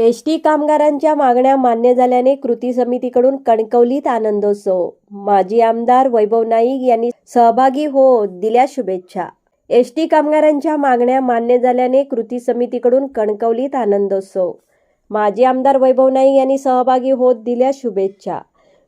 S T कामगारांच्या मागण्या मान्य झाल्याने कृती समितीकडून कणकवलीत आनंदोत्सव. माजी आमदार वैभव नाईक यांनी सहभागी हो दिल्या शुभेच्छा. एस टी कामगारांच्या मागण्या मान्य झाल्याने कृती समितीकडून कणकवलीत आनंदोत्सव. माजी आमदार वैभव नाईक यांनी सहभागी होत दिल्या शुभेच्छा.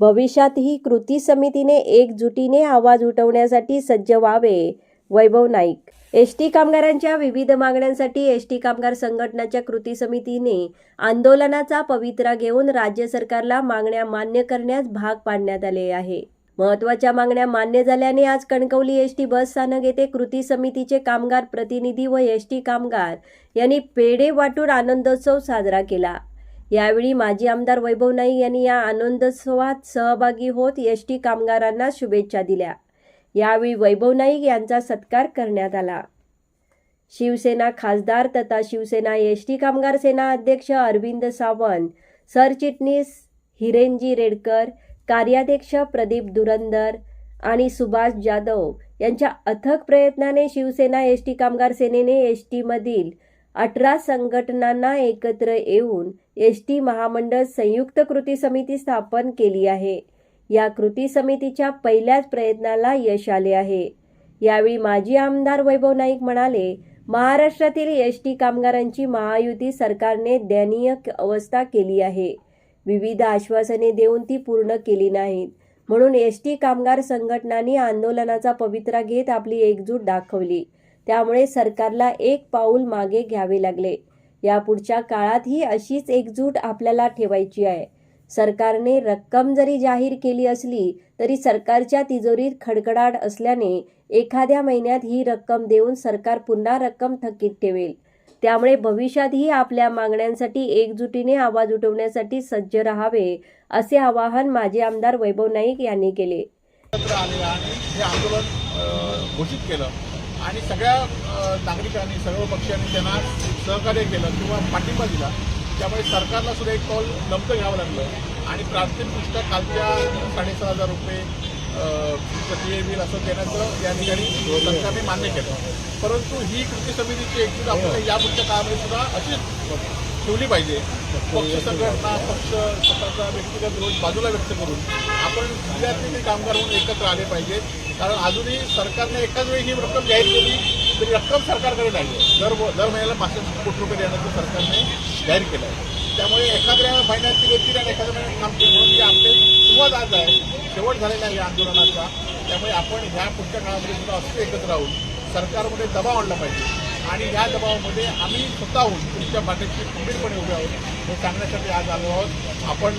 भविष्यातही कृती समितीने एकजुटीने आवाज उठवण्यासाठी सज्ज व्हावे वैभव नाईक. एसटी कामगारांच्या विविध मागण्यांसाठी एसटी कामगार संघटनाच्या कृती समितीने आंदोलनाचा पवित्रा घेऊन राज्य सरकारला मागण्या मान्य करण्यास भाग पाडण्यात आले आहे. महत्त्वाच्या मागण्या मान्य झाल्याने आज कणकवली एसटी बस स्थानक येथे कृती समितीचे कामगार प्रतिनिधी व एसटी कामगार यांनी पेढे वाटून आनंदोत्सव साजरा केला. यावेळी माजी आमदार वैभव नाईक यांनी या आनंदोत्सवात सहभागी होत एसटी कामगारांना शुभेच्छा दिल्या. यावेळी वैभव नाईक यांचा सत्कार करण्यात आला. शिवसेना खासदार तथा शिवसेना एस टी कामगार सेना अध्यक्ष अरविंद सावंत सरचिटणीस हिरेनजी रेडकर कार्याध्यक्ष प्रदीप दुरंदर आणि सुभाष जाधव यांच्या अथक प्रयत्नाने शिवसेना एस टी कामगार सेनेने एस टीमधील अठरा संघटनांना एकत्र येऊन एस टी महामंडळ संयुक्त कृती समिती स्थापन केली आहे. या कृती समितीच्या पहिल्याच प्रयत्नाला यश आले आहे. यावेळी माजी आमदार वैभव नाईक म्हणाले महाराष्ट्रातील एस टी कामगारांची महायुती सरकारने दयनीय अवस्था केली आहे. विविध आश्वासने देऊन ती पूर्ण केली नाहीत. म्हणून एस टी कामगार संघटनांनी आंदोलनाचा पवित्रा घेत आपली एकजूट दाखवली. त्यामुळे सरकारला एक पाऊल मागे घ्यावे लागले. या पुढच्या काळातही अशीच एकजूट आपल्याला ठेवायची आहे. सरकारने रक्कम जरी जाहीर केली असली तरी सरकारच्या तिजोरीत खडखडाट असल्याने एखाद्या महिन्यात ही रक्कम देऊन सरकार पुन्हा रक्कम थकीत ठेवेल. त्यामुळे भविष्यातही आपल्या मागण्यांसाठी एकजुटीने आवाज उठवण्यासाठी सज्ज राहावे असे आवाहन माजी आमदार वैभव नाईक यांनी केले. हे आंदोलन घोषित केलं आणि सगळ्या नागरिकांनी सर्व पक्षांनी त्यांना सहकार्य केलं किंवा पाठिंबा दिला. त्यामुळे सरकारला सुद्धा एक पाऊल नमतं घ्यावं लागलं. आणि प्राथमिकदृष्ट्या कालच्या साडेसहा हजार रुपये प्रक्रिये बिल असं देण्याचं या ठिकाणी सरकारने मान्य केलं. परंतु ही कृती समितीची एकजूट आपल्याला यापुढच्या काळामध्ये सुद्धा अशीच ठेवली पाहिजे. पक्ष संघटना पक्ष स्वतःचा व्यक्तिगत रोज बाजूला व्यक्त करून आपण जिल्ह्यातले कामगार म्हणून एकत्र आले पाहिजे. कारण अजूनही सरकारने एकाच वेळी ही रक्कम जाहीर केली तरी रक्कम सरकारकडे नाही आहे. दर दर महिन्याला पाचशे कोटी रुपये देण्याचं सरकारने जाहीर केलं आहे. त्यामुळे एखाद्या महिन्यात ती आणि एखाद्या महिन्यात काम केलं म्हणून आपले सुरुवात आज आहे शेवट झालेला आहे या आंदोलनाचा. त्यामुळे आपण ह्या पुढच्या काळामध्ये सुद्धा असं एकत्र राहून सरकारमध्ये दबाव आणला पाहिजे. आणि या दबावामध्ये आम्ही स्वतःहून तुमच्या पाठीशी खंबीरपणे उभे आहोत. हे सांगण्यासाठी आज आलो आहोत. आपण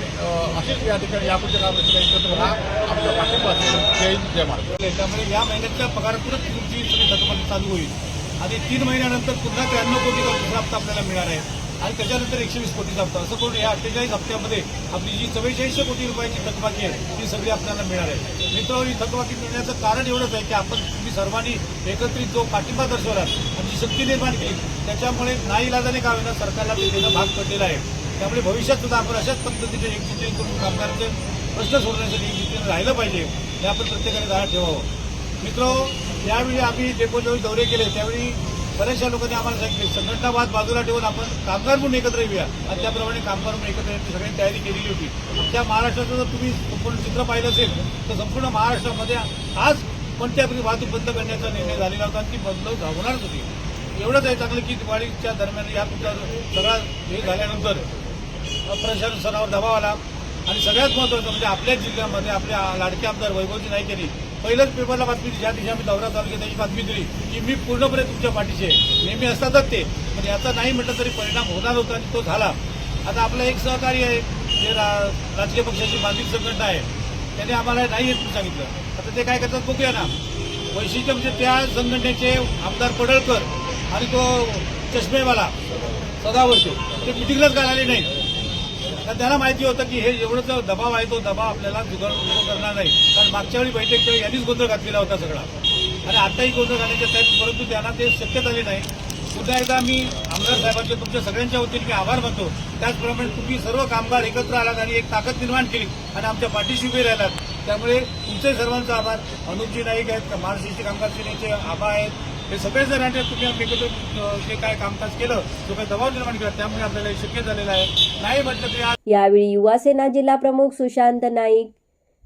असेच या ठिकाणी यापुढच्या काळामध्ये एकत्र राहा. आमचा पाठिंबा असेल जय जय महाराज त्यामुळे या महिन्याच्या पगारातूनच तुमची सगळी थकबाकी चालू होईल. आणि तीन महिन्यानंतर पुन्हा त्र्याण्णव कोटीचा दुसरा हप्ता आपल्याला मिळणार आहे. आणि त्याच्यानंतर एकशे वीस कोटीचा हप्ता असं करून या अठ्ठेचाळीस हप्त्यामध्ये आपली जी चव्वेचाळीसशे कोटी रुपयाची थकबाकी आहे ती सगळी आपल्याला मिळणार आहे. मित्र ही थकबाकी मिळण्याचं कारण एवढंच आहे की आपण तुम्ही सर्वांनी एकत्रित जो पाठिंबा दर्शवला आणि जी शक्ती निर्माण केली त्याच्यामुळे नाही इलाजाने का होईना सरकारला ते भाग पडलेला आहे. त्यामुळे भविष्यात सुद्धा आपण अशाच पद्धतीने एकजुटीने करून कामगारांचे प्रश्न सोडवण्यासाठी एकजुटीने राहिलं पाहिजे हे आपण प्रत्येकाने धाडा ठेवावं. मित्र यावेळी आम्ही डेपोजवळ दौरे केले त्यावेळी बऱ्याचशा लोकांनी आम्हाला सांगितले संघटनावाद बाजूला ठेवून आपण कामगार म्हणून एकत्र येऊया. आणि त्याप्रमाणे कामगार म्हणून एकत्र येण्याची सगळ्यांनी तयारी केलेली होती. त्या महाराष्ट्राचं जर तुम्ही संपूर्ण चित्र पाहिलं असेल तर संपूर्ण महाराष्ट्रामध्ये आज कोणत्या वाहतूक बंद करण्याचा निर्णय झालेला होता आणि ती बंद होणारच होती. एवढंच आहे चांगलं की दिवाळीच्या दरम्यान या पुढचा सगळा हे झाल्यानंतर प्रशासनावर दबाव आला. आणि सगळ्यात महत्त्वाचं म्हणजे आपल्या जिल्ह्यामध्ये आपल्या लाडके आमदार वैभवजी नाईक यांनी पहिल्याच पेपरला बातमी दिली. ज्या दिवशी आम्ही दौरा चालू केला त्याची बातमी दिली की मी पूर्णपणे तुमच्या पाठीशी आहे. नेहमी असतातच ते. पण याचा नाही म्हटलं तरी परिणाम होणार होता आणि तो झाला. आता आपला एक सहकारी आहे. जे रा- राजकीय पक्षाची बांधित संघटना आहे. त्याने आम्हाला नाही येत सांगितलं. आता ते काय करतात बघूया ना. वैशिष्ट्य म्हणजे त्या संघटनेचे आमदार पडळकर आणि तो चष्मेवाला सदावरचे ते मिटिंगलाच काय नाही तर त्यांना त्याला माहिती होतं की हे एवढं जो दबाव आहे तो दबाव आपल्याला जुगाड करणार नाही. कारण मागच्या वेळी बैठकच्या वेळी यांनीच गोंधळ घातलेला होता सगळा. आणि आताही गोंधळ घालायचे साहेब परंतु त्यांना ते शक्य झाले नाही. पुन्हा एकदा मी आमदार साहेबांचे तुमच्या सगळ्यांच्या वतीने मी आभार मानतो. त्याचप्रमाणे तुम्ही सर्व कामगार एकत्र आलात आणि एक ताकद निर्माण केली आणि आमच्या पाठीशी उभे राहिलात. त्यामुळे तुमचे सर्वांचा आभार. अनुपजी नाईक आहेत महाराष्ट्र कामगार सेनेचे आबा आहेत हे सगळे जर आणि तुम्ही आम्ही जे काय कामकाज केलं जो काही दबाव निर्माण केला त्यामुळे आपल्याला हे शक्य झालेलं आहे. नाही म्हटलं तरी आज यावेळी युवासेना जिल्हा प्रमुख सुशांत नाईक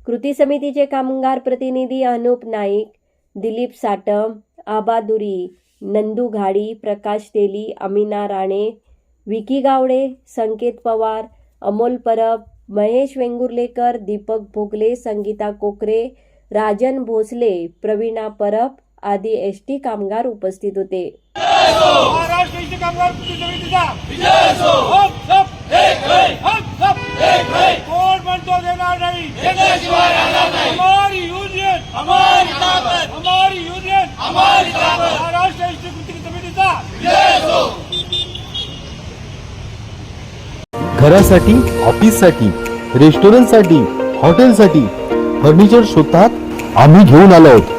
कृती समितीचे कामगार प्रतिनिधी अनुप नाईक दिलीप साटम आबादुरी नंदू घाडी प्रकाश तेली अमिना राणे विकी गावडे संकेत पवार अमोल परब महेश वेंगुर्लेकर दीपक भोगले संगीता कोकरे राजन भोसले प्रवीणा परब आदी एस टी कामगार उपस्थित होते. घरासाठी ऑफिससाठी रेस्टॉरंटसाठी हॉटेलसाठी फर्निचर शोधतात आम्ही घेऊन आलो आहोत.